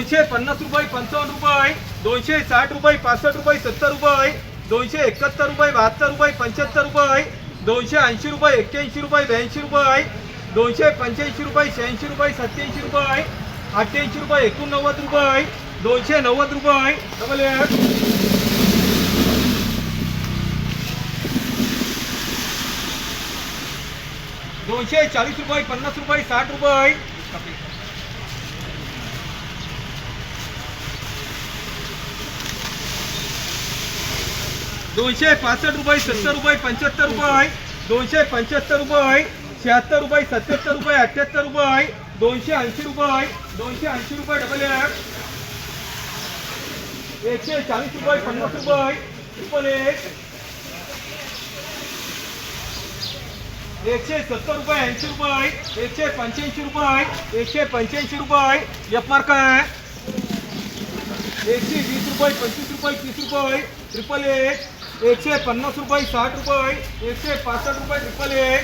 दोनशे पन्नास रुपये, पंचावन्न रुपये, दोनशे साठ रुपये, पासष्ट रुपये, सत्तर रुपये, दोनशे एकाहत्तर रुपये, बहात्तर रुपये, पंच्याहत्तर रुपये, दोनशे ऐंशी रुपये, एक्क्याऐंशी रुपये, ब्याऐंशी रुपये, दोनशे पंच्याऐंशी रुपये, शहाऐंशी रुपये सत्याऐंशी रुपये, अठ्ठ्याऐंशी रुपये, एकोणनव्वद रुपये, दोनशे नव्वद रुपये डबल दोनशे चाळीस रुपये, पन्नास रुपये, साठ रुपये दोनशे पासष्ट रुपये सत्तर रुपये पंच्याहत्तर रुपये दोनशे पंच्याहत्तर रुपये शहात्तर रुपये सत्याहत्तर रुपये अठ्ठ्याहत्तर रुपये दोनशे ऐंशी रुपये दोनशे ऐंशी रुपये डबल एक एकशे चाळीस रुपये पन्नास रुपये ट्रिपल एक एकशे सत्तर रुपये ऐंशी रुपये एकशे पंच्याऐंशी रुपये एकशे पंच्याऐंशी रुपये एफ मार्क आहे. एकशे वीस रुपये पंचवीस रुपये तीस रुपये ट्रिपल एक एकशे पन्नास रुपये साठ रुपये एकशे पासष्ट रुपये ट्रिपल एक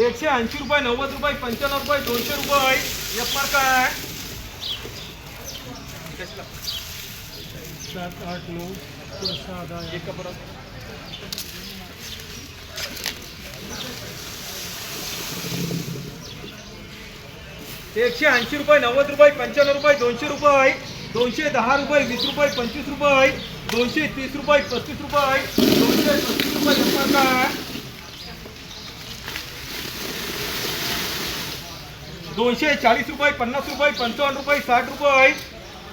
एकशे ऐंशी रुपये नव्वद रुपये पंच्याण्णव रुपये दोनशे रुपये एफ़ मार्क आहे सात आठ नऊ दहा एक परत एकशे ऐंशी रुपये नव्वद रुपये पंच्याण्णव रुपये दोनशे रुपये। दोनशे दहा रुपये, वीस रुपये, पंचवीस रुपये दोनशे तीस रुपये, पस्तीस रुपये दोनशे पस्तीस रुपये शंभर का दोनशे रुपये, पन्नास रुपये, पंचावन्न रुपये, साठ रुपये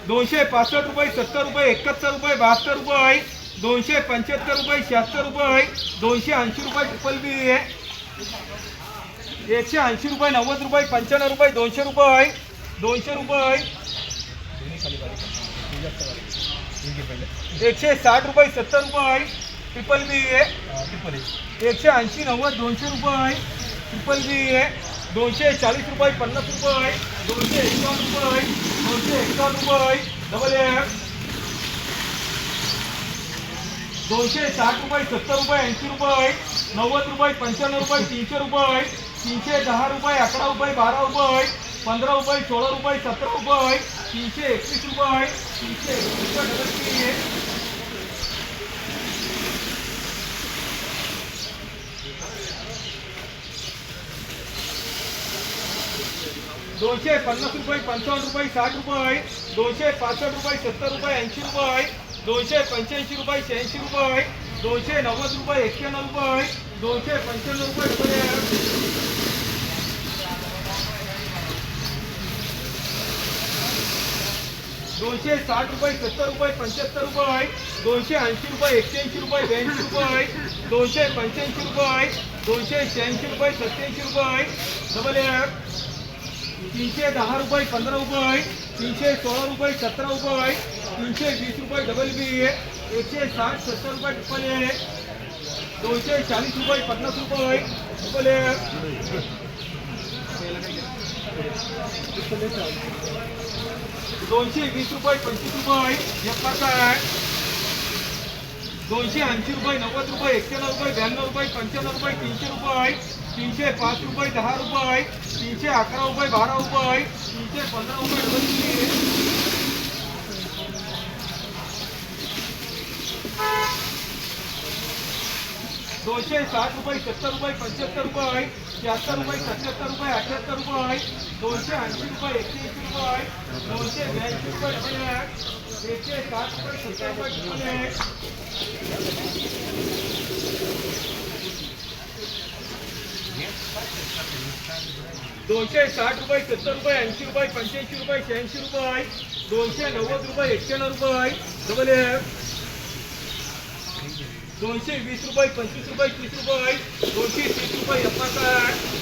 दोनशे पासष्ट रुपये, सत्तर रुपये, एकाहत्तर रुपये, बहात्तर रुपये दोनशे पंच्याहत्तर रुपये, शहात्तर रुपये दोनशे ऐंशी रुपये ट्रिपल बी एकशे ऐंशी रुपये, नव्वद रुपये, पंच्याण्णव रुपये, दोनशे रुपये दोनशे रुपये एकशे साठ रुपये सत्तर रुपये ट्रिपल बी ट्रिपल एकशे ऐंशी नव्वद दोनशे रुपये ट्रिपल बी दोनशे चाळीस रुपये पन्नास रुपये दोनशे एकावन्न रुपये दोनशे एकावन्न रुपये डबल एक दोनशे साठ रुपये सत्तर रुपये ऐंशी रुपये नव्वद रुपये पंच्याण्णव रुपये तीनशे रुपये तीनशे दहा रुपये अकरा रुपये बारा रुपये पंधरा रुपये सोळा रुपये सतरा रुपये रुपये तीनशे एकवीस रुपये तीन दोनशे पन्नास रुपये, पंचावन्न रुपये, साठ रुपये, दोनशे पासष्ट रुपये, सत्तर रुपये, ऐंशी रुपये, दोनशे पंच्याऐंशी रुपये, शहाऐंशी रुपये, दोनशे नव्वद रुपये, एक्क्याण्णव रुपये, दोनशे पंच्याण्णव रुपये दोनशे साठ रुपये, सत्तर रुपये, पंच्याहत्तर रुपये दोनशे ऐंशी रुपये एक्क्याऐंशी रुपये, ब्याऐंशी रुपये दोनशे पंच्याऐंशी रुपये दोनशे शहाऐंशी रुपये, सत्याऐंशी रुपये डबल एक तीनशे दहा रुपये, पंधरा रुपये तीनशे सोळा रुपये, सतरा रुपये तीनशे वीस रुपये डबल बी एकशे साठ, सत्तर रुपये ट्रिपल ए दोनशे चाळीस रुपये, पन्नास रुपये ट्रिपल ए दोनशे वीस रुपये पंचवीस रुपये एक मार्क आहे. दोनशे ऐंशी रुपये, नव्वद रुपये, एक्क्याण्णव रुपये, ब्याण्णव रुपये, पंच्याण्णव रुपये, तीनशे रुपये तीनशे पाच रुपये, दहा रुपये तीनशे अकरा रुपये, बारा रुपये तीनशे पंधरा रुपये दोनशे दोनशे साठ रुपये, सत्तर रुपये, पंच्याहत्तर रुपये शहात्तर रुपये सत्याहत्तर रुपये, अठ्याहत्तर रुपये दोनशे ऐंशी रुपये एकशे रुपये दोनशे ब्याऐंशी रुपये एक एकशे साठ रुपये सत्तर रुपये एक दोनशे साठ रुपये सत्तर रुपये ऐंशी रुपये पंच्याऐंशी रुपये शहाऐंशी रुपये दोनशे नव्वद रुपये, एक्क्याण्णव रुपये डबल एक दोनशे वीस रुपये, पंचवीस रुपये, तीस रुपये दोनशे तीस रुपये एकाहत्तर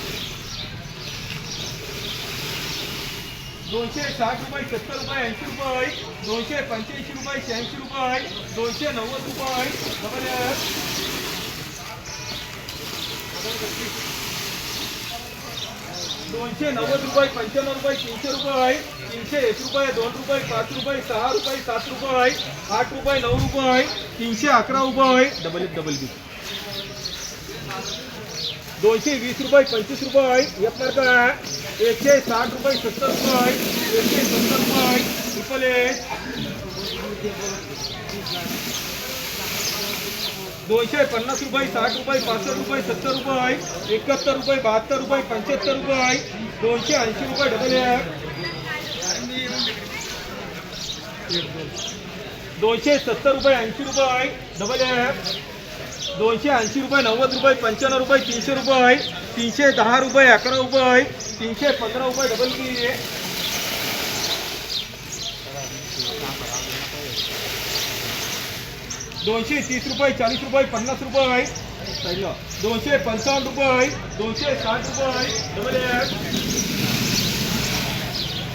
दोनशे साठ रुपये सत्तर रुपये ऐंशी रुपये दोनशे पंच्याऐंशी रुपये शहाऐंशी रुपये दोनशे नव्वद रुपये. दोनशे नव्वद रुपये पंच्याण्णव रुपये तीनशे रुपये तीनशे एक रुपये दोन रुपये पाच रुपये सहा रुपये सात रुपये आठ रुपये नऊ रुपये तीनशे अकरा रुपये. डबल एक डबल बी दोनशे वीस रुपये पंचवीस रुपये. एक आहे एकशे साठ रुपये सत्तर रुपये एकशे सत्तर रुपये ट्रिपल एट दोनशे पन्नास रुपये साठ रुपये पासष्ट रुपये सत्तर रुपये एकाहत्तर रुपये बहात्तर रुपये पंच्याहत्तर रुपये दोनशे ऐंशी रुपये डबल एक. दोनशे सत्तर रुपये ऐंशी रुपये डबल एक. दोनशे ऐंशी रुपये, नव्वद रुपये, पंच्याण्णव रुपये, तीनशे रुपये तीनशे दहा रुपये, अकरा रुपये तीनशे पंधरा रुपये डबल बी दोनशे तीस रुपये, चाळीस रुपये, पन्नास रुपये साईडला. दोनशे पंचावन्न रुपये दोनशे साठ रुपये डबल एक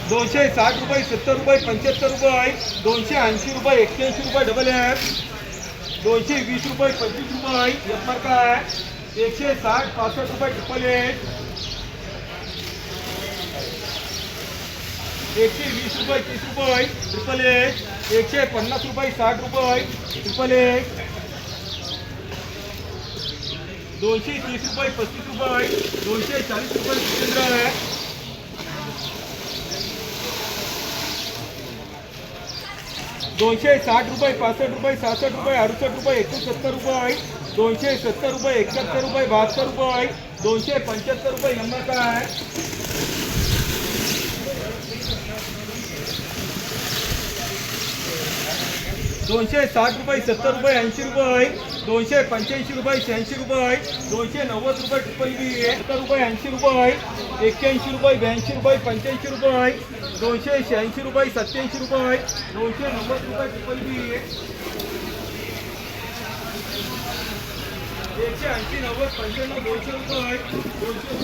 दोनशे साठ रुपये, सत्तर रुपये, पंच्याहत्तर रुपये दोनशे ऐंशी रुपये एक्क्याऐंशी रुपये डबल एक दोनशे वीस रुपये, पंचवीस रुपये मार्क आहे. एकशे साठ, पासष्ट रुपये ट्रिपल एट एकशे वीस रुपये, तीस रुपये ट्रिपल एट एकशे पन्नास रुपये, साठ रुपये ट्रिपल एट दोनशे तीस रुपये, पस्तीस रुपये दोनशे चाळीस रुपये जितेंद्र आहे दोनशे साठ रुपये, पासष्ट रुपये सहासष्ट रुपये, अडुसष्ट रुपये, एकोणसत्तर रुपये दोनशे सत्तर रुपये, एकाहत्तर रुपये, बहात्तर रुपये दोनशे पंच्याहत्तर रुपये नंबर का है दोनशे साठ रुपये, सत्तर रुपये, ऐंशी रुपये दोनशे पंच्याऐंशी रुपये शहाऐंशी रुपये दोनशे नव्वद रुपये ट्रिपल बी सत्तर रुपये ऐंशी रुपये एक्क्याऐंशी रुपये ब्याऐंशी रुपये पंच्याऐंशी रुपये दोनशे शहाऐंशी रुपये सत्याऐंशी रुपये दोनशे नव्वद रुपये ट्रिपल बी एकशे ऐंशी नव्वद पंच्याण्णव दोनशे रुपये दोनशे